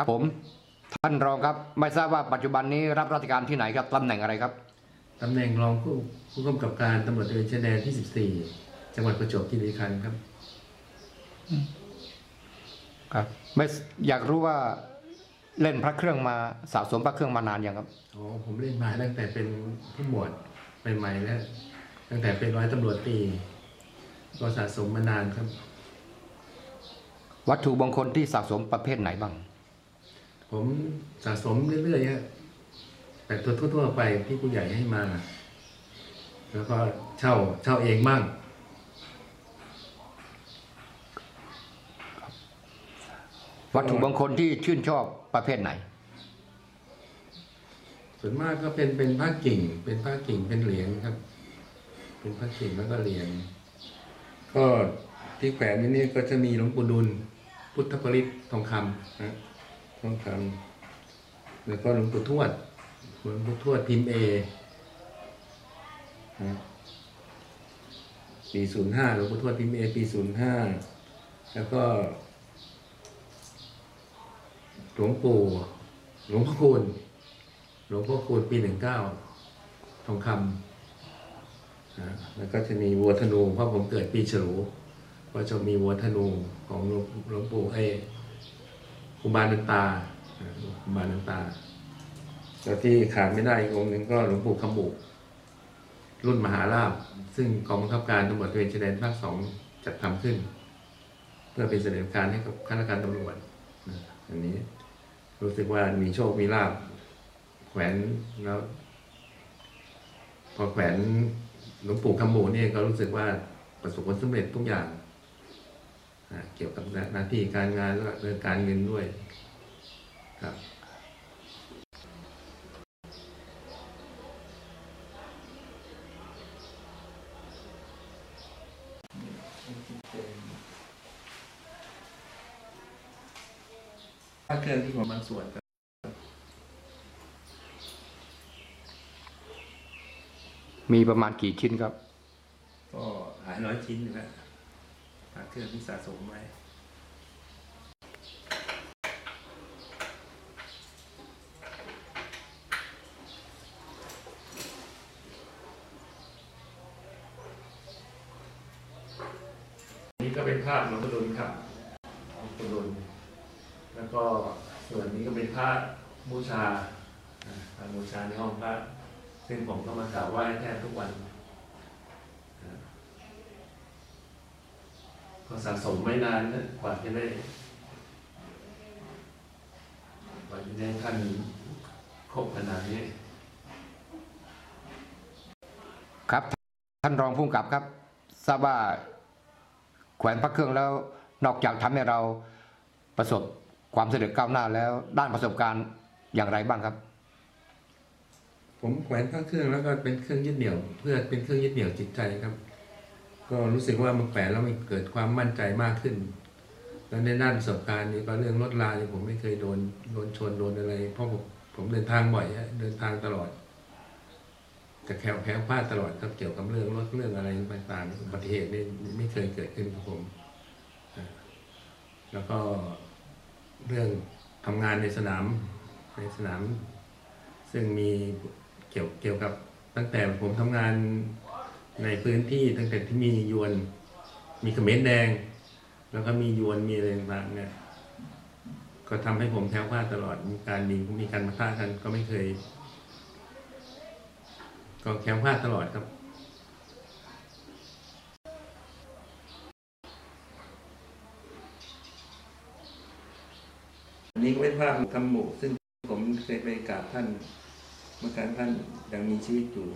ครับผม ท่านรองครับ ไม่ทราบว่าปัจจุบันนี้รับราชการที่ไหนครับตำแหน่งอะไรครับตำแหน่งรองผู้ผู้กำกับการตำรวจตระเวนชายแดนที่ 14 จังหวัดประจวบคีรีขันธ์ครับ ครับ ไม่อยากรู้ว่าเล่นพระเครื่องมาสะสมพระเครื่องมานานยังครับอ๋อผมเล่นมาตั้งแต่เป็นผู้หมวดใหม่ๆแล้ว ตั้งแต่เป็นร้อยตำรวจตรีก็สะสมมานานครับ วัตถุมงคลที่สะสมประเภทไหนบ้าง ผมสะสมเรื่อยๆฮะแต่ตัวทั่วๆไปที่ผู้ใหญ่ให้มา แล้วก็เช่าเช่าเองบ้างวัตถุมงคลที่ชื่นชอบประเภทไหน ส่วนมากก็เป็นเป็นผ้ากิ่ง เป็นผ้ากิ่งเป็นเหรียญครับ เป็นผ้ากิ่งแล้วก็เหรียญก็ที่แขวนนี่นี่ก็จะมีหลวงปู่ดุลพุทธปริศทองคำนะ ทองคำแล้วก็หลวงปู่ทวดหลวงปู่ทวดพิมพ์เอปีศูนย์ห้าหลวงปู่ทวดพิมพ์เอปีศูนย์ห้าแล้วก็หลวงปู่หลวงพ่อคูณหลวงพ่อคูณปีหนึ่งเก้าทองคำแล้วก็จะมีวัวธนูเพราะผมเกิดปีฉลูก็จะมีวัวธนูของหลวงหลวงปู่ไอ ครูบานันตาอ่าครูบานันตาแล้วที่ขาดไม่ได้อีกองค์หนึ่งก็หลวงปู่คำบุกรุ่นมหาราชซึ่งกองบังคับการตำรวจตระเวนชายแดนภาคสองจัดทำขึ้น เพื่อเป็นเสด็จการให้กับข้าราชการตำรวจอันนี้รู้สึกว่ามีโชคมีลาบแขวนแล้ว พอแขวนหลวงปู่คำหมูเนี่ยก็รู้สึกว่าประสบผลสำเร็จทุกอย่าง เกี่ยวกับหน้าที่การงานแล้วก็เรื่องการเงินด้วยครับพระเครื่องที่ผมบางส่วนครับมีประมาณกี่ชิ้นครับ ก็หลายร้อยชิ้นอยู่แล้ว พระเครื่องที่สะสมไว้นี่ก็เป็นภาพหลวงปู่ดุลครับหลวงปู่ดุลแล้วก็ส่วนนี้ก็เป็นพระบูชาอ่าพระบูชาในห้องพระซึ่งผมก็มากราบไหว้แทบทุกวันอ่า ก็สะสมไม่นานนะกว่าจะได้กว่าจะได้ท่านครบขนาดนี้ ครับท่านรองผู้กำกับครับทราบว่าแขวนพระเครื่องแล้วนอกจากทำให้เราประสบความสำเร็จก้าวหน้าแล้วด้านประสบการณ์อย่างไรบ้างครับ ผมแขวนพระเครื่องแล้วก็เป็นเครื่องยึดเหนี่ยว เพื่อเป็นเครื่องยึดเหนี่ยวจิตใจครับ ก็รู้สึกว่ามันแขวนแล้วมันเกิดความมั่นใจมากขึ้น แล้วในด้านประสบการณ์นี้ก็เรื่องรถลาเนี่ยผมไม่เคยโดนโดนชนโดนอะไร เพราะผมผมเดินทางบ่อยฮะเดินทางตลอดจะแคล้วแคล้วพลาดตลอดครับเกี่ยวกับเรื่องรถเรื่องอะไรต่างๆอุบัติเหตุนี่ไม่เคยเกิดขึ้นกับผม แล้วก็เรื่องทำงานในสนามในสนาม ซึ่งมีเกี่ยวเกี่ยวกับตั้งแต่ผมทำงาน ในพื้นที่ตั้งแต่ที่มียวน มีเขมรแดง แล้วก็มียวนมีอะไรต่างๆเนี่ย ก็ทำให้ผมแคล้วคลาตลอดมีการมีมีการมาฆ่ากันก็ไม่เคย ก็แคล้วคลาตลอดครับอันนี้ก็เป็นภาพคำหมู่ซึ่งผมเคยไปกราบท่าน เมื่อครั้งท่านยังมีชีวิตอยู่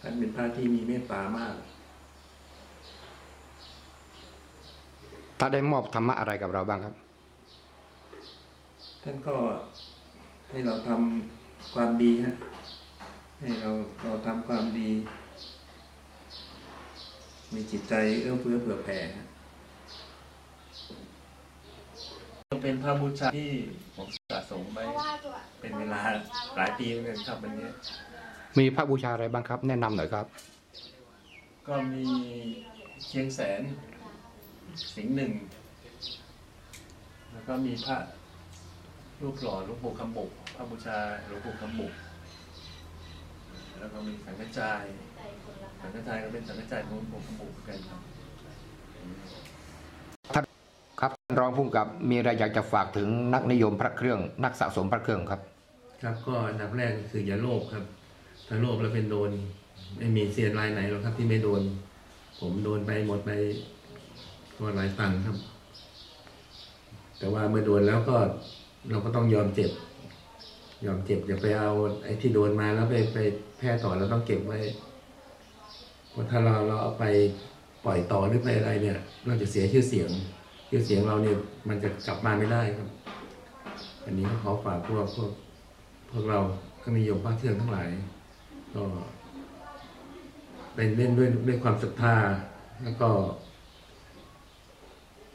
ท่านเป็นพระที่มีเมตตามากถ้าได้มอบธรรมะอะไรกับเราบ้างครับ ท่านก็ให้เราทำความดีฮะให้เราเราทำความดี มีจิตใจเอื้อเฟื้อเผื่อแผ่ฮะเป็นพระบูชาที่ผมสะสมไว้เป็นเวลาหลายปีเหมือนกันครับวันนี้ มีพระบูชาอะไรบ้างครับ แนะนำหน่อยครับ ก็มีเชียงแสน สิงห์หนึ่ง แล้วก็มีพระรูปหล่อหลวงปู่คำบุกพระบูชาหลวงปู่คำบุกแล้วก็มีสังฆจายสังฆจายก็เป็นสังฆจายของหลวงปู่คำบุกเหมือนกันครับครับท่านรองผู้กำกับมีอะไรอยากจะฝากถึงนักนิยมพระเครื่อง นักสะสมพระเครื่องครับ ครับก็อันดับแรกคืออย่าโลภครับ ถ้าโลภแล้วเป็นโดน ไม่มีเซียนรายไหนหรอกครับ ที่ไม่โดน ผมโดนไปหมดไปก็หลายตังค์ครับ แต่ว่าเมื่อโดนแล้วก็เราก็ต้องยอมเจ็บ ยอมเจ็บอย่าไปเอาไอ้ที่โดนมาแล้วไปไปแพร่ต่อเราต้องเก็บไว้เพราะถ้าเราเราเอาไปปล่อยต่อหรือไปอะไรเนี่ย เราจะเสียชื่อเสียงชื่อเสียงเราเนี่ยมันจะกลับมาไม่ได้ครับ อันนี้ก็ขอฝากพวกพวกพวกเราก็นิยมพระเครื่องทั้งหลาย ก็เป็นเล่นด้วยด้วยความศรัทธาแล้วก็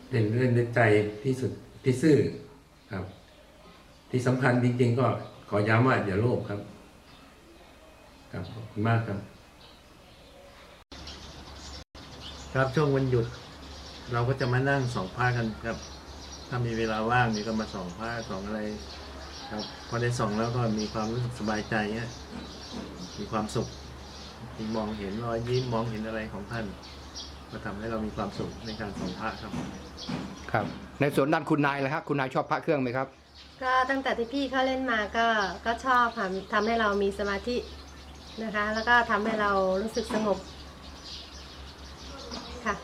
เล่นเล่นด้วยใจที่สุดที่ซื่อครับ ที่สำคัญจริง ๆ ก็ขอย้ำว่าอย่าโลภครับ ครับขอบคุณมากครับ ครับช่วงวันหยุด เราก็จะมานั่งสองผ้ากันครับ ถ้ามีเวลาว่างนี่ก็มาส่องผ้าส่องอะไร ครับพอได้ส่องแล้วก็มีความรู้สึกสบายใจเนี่ย มีความสุขที่มองเห็นรอยยิ้มมองเห็นอะไรของท่านก็ทำให้เรามีความสุขในการส่องพระครับ ครับ ในส่วนด้านคุณนายนะครับคุณนายชอบพระเครื่องไหมครับ ก็ตั้งแต่ที่พี่เขาเล่นมาก็ก็ชอบค่ะทำให้เรามีสมาธินะคะ แล้วก็ทำให้เรารู้สึกสงบค่ะ